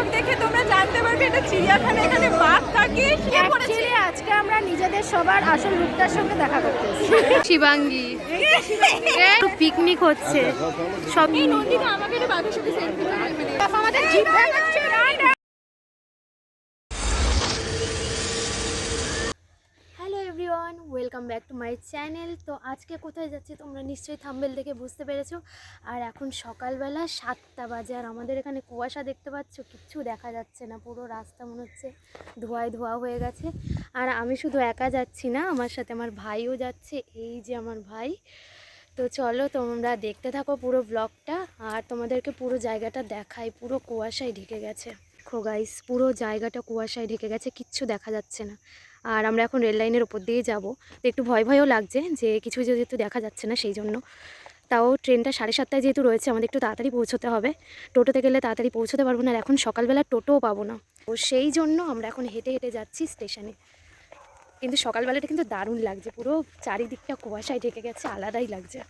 Blog দেখে তোমরা জানতে পারবে এটা চিড়িয়াখানা এখানে বাঘ থাকে। অ্যাকচুয়ালি আজকে আমরা নিজেদের সবার আসল রূপটার সঙ্গে দেখা করতে শিবাঙ্গী। পিকনিক হচ্ছে। সব এই নন্দিতা আমাকে বাঘের সাথে সেলফি আমাদের জিভ দেখাচ্ছে welcome back to my channel তো আজকে কোথায় যাচ্ছি তোমরা নিশ্চয়ই থাম্বেল দেখে বুঝতে পেরেছ। আর এখন সকালবেলা সাতটা বাজে আর আমাদের এখানে কুয়াশা দেখতে পাচ্ছ, কিচ্ছু দেখা যাচ্ছে না, পুরো রাস্তা মনে হচ্ছে ধোয়ায় ধোয়া হয়ে গেছে। আর আমি শুধু একা যাচ্ছি না, আমার সাথে আমার ভাইও যাচ্ছে, এই যে আমার ভাই। তো চলো তোমরা দেখতে থাকো পুরো ব্লগটা আর তোমাদেরকে পুরো জায়গাটা দেখাই, পুরো কুয়াশায় ঢেকে গেছে। গাইস পুরো জায়গাটা কুয়াশায় ঢেকে গেছে, কিচ্ছু দেখা যাচ্ছে না। আর আমরা এখন রেল লাইনের ওপর দিয়ে যাব। তো একটু ভয় ভয়ও লাগছে যে কিছু যেহেতু দেখা যাচ্ছে না সেই জন্য। তাও ট্রেনটা সাড়ে সাতটায় যেহেতু রয়েছে, আমাদের একটু তাড়াতাড়ি পৌঁছতে হবে। টোটোতে গেলে তাড়াতাড়ি পৌঁছতে পারব না আর এখন সকালবেলা টোটোও পাবো না। তো সেই জন্য আমরা এখন হেঁটে হেঁটে যাচ্ছি স্টেশনে। কিন্তু সকালবেলাটা কিন্তু দারুণ লাগছে, পুরো চারিদিকটা কুয়াশায় ঢেকে গেছে, আলাদাই লাগছে।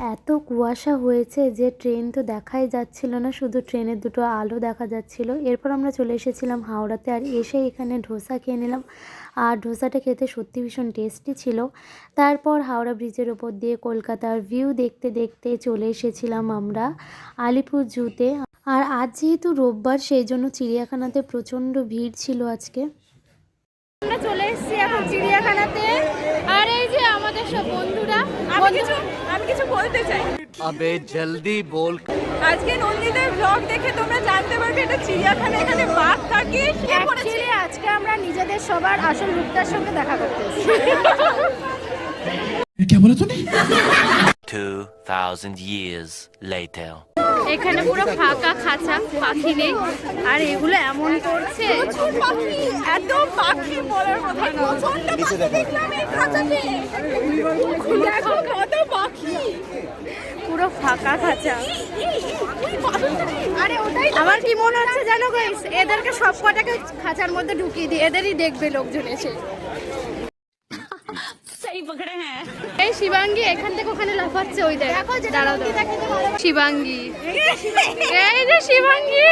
এত কুয়াশা হয়েছে যে ট্রেন তো দেখাই যাচ্ছিল না, শুধু ট্রেনের দুটো আলো দেখা যাচ্ছিল। এরপর আমরা চলে এসেছিলাম হাওড়াতে আর এসে এখানে ধোসা খেয়ে নিলাম। আর ধোসাটা খেতে সত্যি ভীষণ টেস্টি ছিল। তারপর হাওড়া ব্রিজের ওপর দিয়ে কলকাতার ভিউ দেখতে দেখতে চলে এসেছিলাম আমরা আলিপুর জুতে। আর আজ যেহেতু রোববার, সেই জন্য চিড়িয়াখানাতে প্রচণ্ড ভিড় ছিল আজকে। আমরা চলে এসেছি এখন চিড়িয়াখানাতে। আর এই যে আমাদের সব বন্ধুরা আমি কিছু আমি কিছু বলতে চাই। আবে জলদি বল। আজকে নন্দিতার ব্লগ দেখে তোমরা জানতে পারবে এটা চিড়িয়াখানা এখানে বাঘ থাকে অ্যাকচুয়ালি আজকে আমরা নিজেদের সবার আসল রূপটার সঙ্গে দেখা করতে এসেছি। কে বলে 2,000 years later. এখানে পুরো ফাঁকা খাঁচা পাখি নেই। আর এগুলো এমন করছে। প্রচুর পাখি এত পাখি বলার কথা না। প্রচণ্ড পাখি দেখলাম এই খাঁচাতে। দেখো কত পাখি। পুরো ফাঁকা খাঁচা। আরে ওটাই আমার কি মনে হচ্ছে জানো গাইস এদেরকে সব কটাকে খাঁচার মধ্যে ঢুকিয়ে দিই এদেরই দেখবে লোকজন এসে এই শিবাঙ্গী এখান থেকে ওখানে লাফাচ্ছে ওই দেখ দাঁড়াও। শিবাঙ্গী। এই যে শিবাঙ্গী।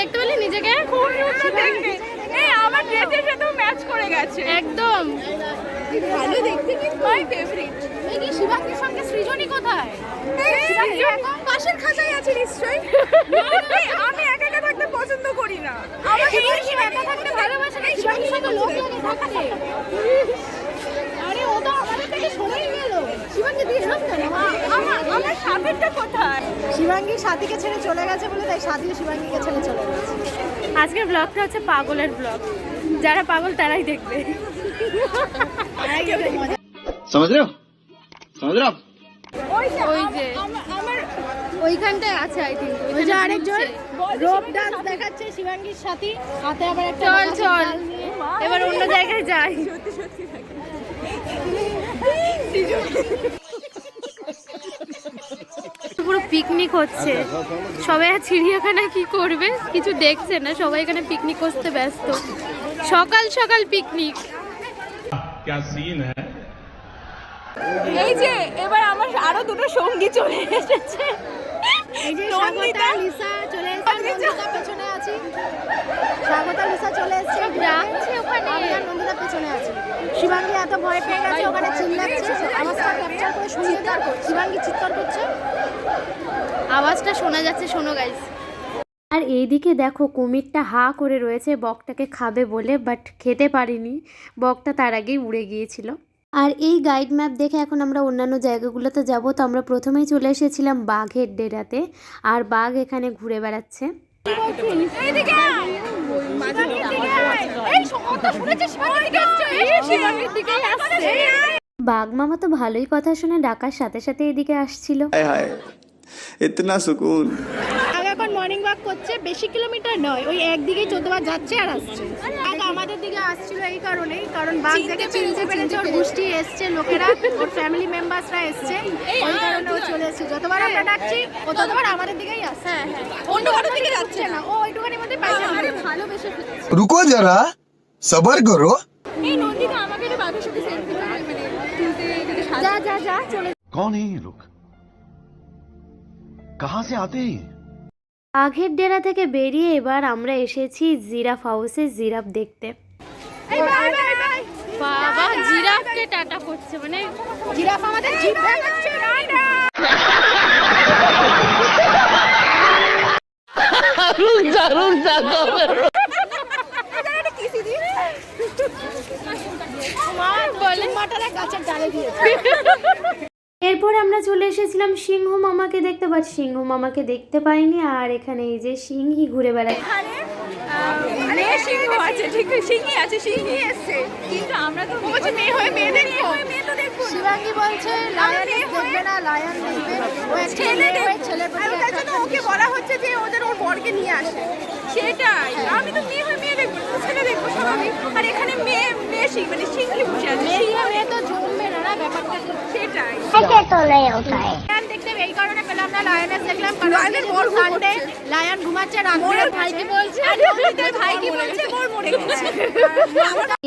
দেখতে পেলি নিজেকে? আমার ড্রেসের সাথেও ম্যাচ করে গেছে। একদম। ভালো দেখতে কিন্তু মাই ফেভারিট এই কি শিবাঙ্গীর সঙ্গে সৃজনী কোথায়? পাশের খাঁচায় আছে নিশ্চয়ই। আমি একা পছন্দ করি না। ছেড়ে চলে গেছে বলে আজকের ব্লগটা হচ্ছে পাগলের ব্লগ যারা পাগল তারাই দেখবে। ওই যে ওইখানটায় আছে আই থিঙ্ক ওই যে আরেকজন রোপ ডান্স দেখাচ্ছে শিবাঙ্গীর সাথী। হাতে আবার একটা চল চল। এবার অন্য জায়গায় যাই। সত্যি সত্যি পুরো পিকনিক হচ্ছে। সবাই আর চিড়িয়াখানায় কি করবে? কিছু দেখছে না সবাই এখানে পিকনিক করতে ব্যস্ত। সকাল সকাল পিকনিক এই যে এবার আমার আরও দুটো সঙ্গী চলে এসেছে। এই যে স্বাগতা লিসা চলে এসেছে পেছনে আছি। স্বাগতা লিসা চলে এসেছে যাচ্ছে ওখানে। আমি আর পেছনে আছি। শিবাঙ্গী এত ভয় পেয়ে গেছে ওখানে চিল্লাচ্ছে। আওয়াজটা ক্যাপচার করে শুনিয়ে দাও। শিবাঙ্গী চিৎকার করছে। আওয়াজটা শোনা যাচ্ছে শোনো গাইস আর এইদিকে দেখো কুমিরটা হা করে রয়েছে বকটাকে খাবে বলে বাট খেতে পারিনি। বকটা তার আগেই উড়ে গিয়েছিল। আর এই গাইড ম্যাপ দেখে এখন আমরা অন্যান্য জায়গাগুলোতে যাব। তো আমরা প্রথমেই চলে এসেছিলাম বাঘের ডেরাতে আর বাঘ এখানে ঘুরে বেড়াচ্ছে। বাঘ মামা তো ভালোই কথা শুনে ডাকার সাথে সাথে এদিকে আসছিল। ইতনা সুকুন। इतना सुकून আগে এখন মর্নিং ওয়াক করছে বেশি কিলোমিটার নয় ওই একদিকেই চোদ্দবার যাচ্ছে আর আসছে আগে আমাদের দিকে আসছিল এই কারণেই কারণ বাঘ থেকে চিনতে পেরেছে ওর গোষ্ঠী এসছে লোকেরা ওর ফ্যামিলি মেম্বার্সরা এসছে ওই কারণে ও চলে এসছে যতবার আমরা ডাকছি ও ততবার আমাদের দিকেই আসছে হ্যাঁ হ্যাঁ অন্য কারোর দিকে যাচ্ছে না ও ওইটুখানি মধ্যে পাইছে আরে ভালোবেসে रुको जरा सबर करो এই নন্দিতা আমাকে একটা বাঘের সাথে সেলফি মানে তুলতে যদি যা যা যা চলে कौन है ये लोग कहां से आते हैं ये? বাঘের ডেরা থেকে বেরিয়ে এবার আমরা এসেছি জিরাফ হাউসে জিরাফ দেখতে। বাবা জিরাফকে টাটা করছে মানে জিরাফ আমাদের জিভ দেখাচ্ছে বলে। মাটারা গাছের ডালে দিয়েছে এরপর আমরা চলে এসেছিলাম সিংহ মামাকে দেখতে বাট সিংহ মামাকে দেখতে পাইনি আর এখানে এই যে সিংহি ঘুরে বেড়ায় সিংহ আছে ঠিক সিংহি আছে সিংহি। এসছে। কিন্তু আমরা তো বলছি মেয়ে হয়ে মেয়ে দেখব। মেয়ে তো দেখব শিবাঙ্গি বলছে লায়ন দেখবে না লায়ন দেখবে। ও ছেলে মেয়ে প্রতি তার জন্য ওকে বলা হচ্ছে যে ওদের ওর বরকে নিয়ে আসে। সেটাই। আমি তো মেয়ে মেয়ে দেখব ছেলে দেখব স্বাভাবিক আর এখানে মেয়ে মেয়ে সিং মানে সিংহি বসে আছে। মেয়ে তো জমবে না না ব্যাপারটা সেটাই। লায়ন এই কারণে পেলাম না লায়নের দেখলাম কারণ লায়নের বর ঘুম সানডে লায়ন ঘুমাচ্ছে রাত্রে মরে বলছে। আর নন্দিতার ভাই কি বলছে মোর মরে গেছে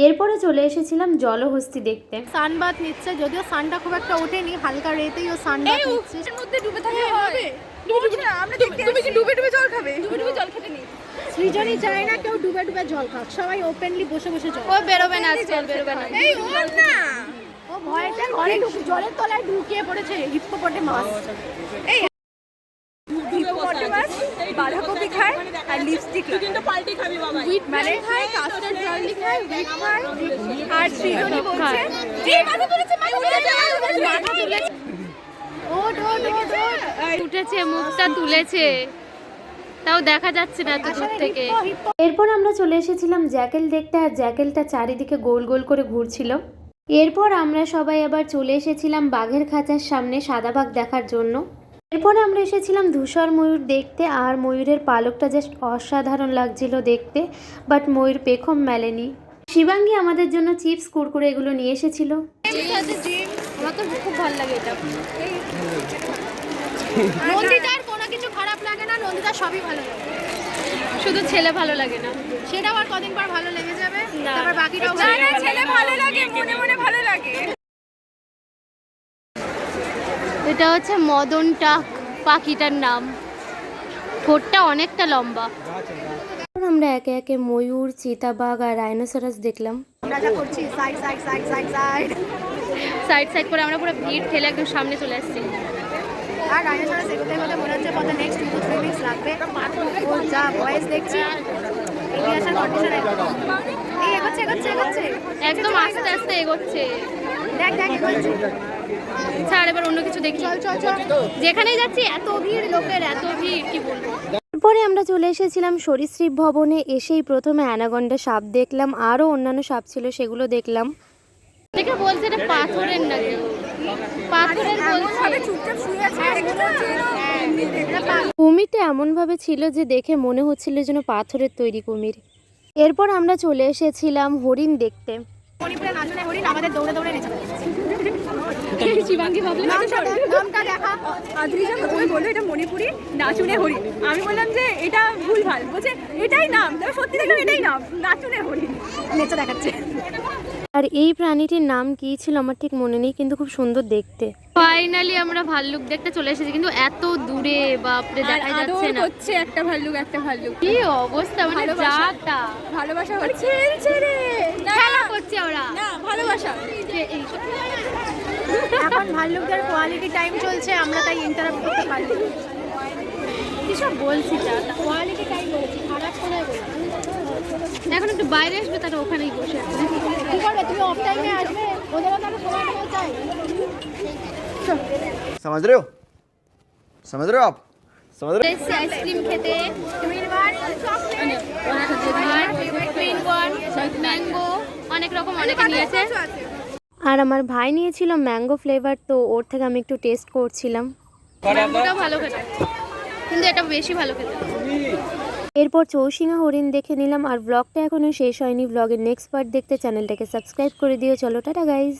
এরপরে চলে এসেছিলাম জলহস্তি দেখতে। সানবাত নিচ্ছে যদিও সানটা খুব একটা ওঠেনি হালকা রেতেই ও সানবাত নিচ্ছে। মধ্যে ডুবে থাকলে হবে। ডুবে ডুবে আমরা দেখতে তুমি কি ডুবে ডুবে জল খাবে? ডুবে ডুবে জল খেতে নেই। সৃজনই চায় না কেউ ডুবে ডুবে জল খাক। সবাই ওপেনলি বসে বসে জল ও বেরোবে না আজকাল বেরোবে না। এই ওর না। ও ভয়তে ঘরে ঢুক জলের তলায় ঢুকিয়ে পড়েছে হিপ্পোপটে মাছ হিপোপটেমাস বাঁধাকপি খায় আর লিপস্টিক কিন্তু পাল্টে খাবি বাবা। হুইট মানে খায় কাস্টার্ড বার্লি খায় হুইট খায়। আর সৃজনী বলছে যে মাথা তুলেছে মাথা তুলেছে মাথা তুলেছে ওট ওট ওট ওট উঠেছে মুখটা তুলেছে। তাও দেখা যাচ্ছে না দূর থেকে। এরপর আমরা চলে এসেছিলাম জ্যাকেল দেখতে আর জ্যাকেলটা চারিদিকে গোল গোল করে ঘুরছিল। এরপর আমরা সবাই আবার চলে এসেছিলাম বাঘের খাঁচার সামনে সাদা বাঘ দেখার জন্য। এরপর আমরা এসেছিলাম ধূসর ময়ূর দেখতে, আর ময়ূরের পালকটা জাস্ট অসাধারণ লাগছিল দেখতে বাট ময়ূর পেখম মেলেনি। শিবাঙ্গী আমাদের জন্য চিপস, কুরকুরে এগুলো নিয়ে এসেছিল। খুব ভালো লাগে এটা নন্দিতার কোনো কিছু খারাপ লাগে না, নন্দিতার সবই ভালো লাগে। শুধু ছেলে ভালো লাগে না। সেটা আবার কদিন পর ভালো লেগে যাবে। তারপর বাকিটাও ভালো ছেলে ভালো লাগে মনে মনে ভালো লাগে। এটা হচ্ছে মদন টাক পাখিটার নাম। ঠোঁটটা অনেকটা লম্বা। আমরা একে একে ময়ূর চিতাবাঘ আর রাইনোসরাস দেখলাম। আমরা side side side side side side side করে আমরা পুরো ভিড় ঠেলে একদম সামনে চলে আসছি আর ডাইনোসরাস এগোতে এগোতে মনে হচ্ছে কত নেক্সট টু থ্রি মিনিটস লাগবে। ও যা ভয়েস দেখছি। এগিয়ে আসার কন্ডিশন এই এগোচ্ছে এগোচ্ছে এগোচ্ছে। একদম আস্তে আস্তে এগোচ্ছে। দেখ দেখ এগোচ্ছে। ছাড় এবার অন্য কিছু দেখি। চল চল চল। যেখানেই যাচ্ছি এত ভিড় লোকের এত ভিড় কি বলব? এরপরে আমরা চলে এসেছিলাম সরীসৃপ ভবনে এসেই প্রথমে অ্যানাগন্ডা সাপ দেখলাম আরও অন্যান্য সাপ ছিল সেগুলো দেখলাম। দেখে বলছে এটা পাথরের নাকি? পাথরের ভাবে চুপচাপ শুয়ে আছে এগুলো কুমিরটা এমনভাবে ছিল যে দেখে মনে হচ্ছিল যেন পাথরের তৈরি কুমির। এরপর আমরা চলে এসেছিলাম হরিণ দেখতে। মণিপুরে নাচনে হরিণ আমাদের দৌড়ে দৌড়ে নেচে শিবাঙ্গি নামটা দেখা। আদ্রিজা প্রথমে বলল এটা মণিপুরি নাচুনে হরিণ। আমি বললাম যে এটা ভুলভাল। বলছে এটাই নাম। সত্যি দেখলাম এটাই নাম নাচুনে হরিণ। নেচে দেখাচ্ছে। আর এই প্রাণীটির নাম কি ছিল আমার ঠিক মনে নেই কিন্তু খুব সুন্দর দেখতে। ফাইনালি আমরা ভাল্লুক দেখতে চলে এসেছি কিন্তু এত দূরে বাপরে দেখা যাচ্ছে না। হচ্ছে একটা ভাল্লুক একটা ভাল্লুক। কি অবস্থা মানে ভালোবাসা। যাটা ভালোবাসা হচ্ছে। খেলছে রে। খেলা করছে ওরা। না ভালোবাসা। এখন ভাল্লুকদের কোয়ালিটি টাইম চলছে আমরা তাই ইন্টারাপ্ট করতে পারি কিসব বলছি যাটা কোয়ালিটি টাইম বলেছি খারাপ করে বলেছি? বাইরে আসবে তাহলে ওখানেই বসে আছে কি করবে তুমি অফ টাইমে আসবে ওদেরও তাহলে সময় সময় চাই समझ रहे हो समझ रहे हो आप समझ रहे हो এসছি আইসক্রিম খেতে টুইন বার চকলেট ম্যাঙ্গো অনেক রকম অনেকে নিয়েছে আর আমার ভাই নিয়েছিল ম্যাঙ্গো ফ্লেভার তো ওর থেকে আমি একটু টেস্ট করছিলাম ম্যাঙ্গোটা ভালো খেতে কিন্তু এটা বেশি ভালো খেতে এরপর চৌসিঙা হরিণ দেখে নিলাম আর ব্লগটা এখনও শেষ হয়নি। ব্লগের নেক্সট পার্ট দেখতে চ্যানেলটাকে সাবস্ক্রাইব করে দিও। চলো, টাটা গাইজ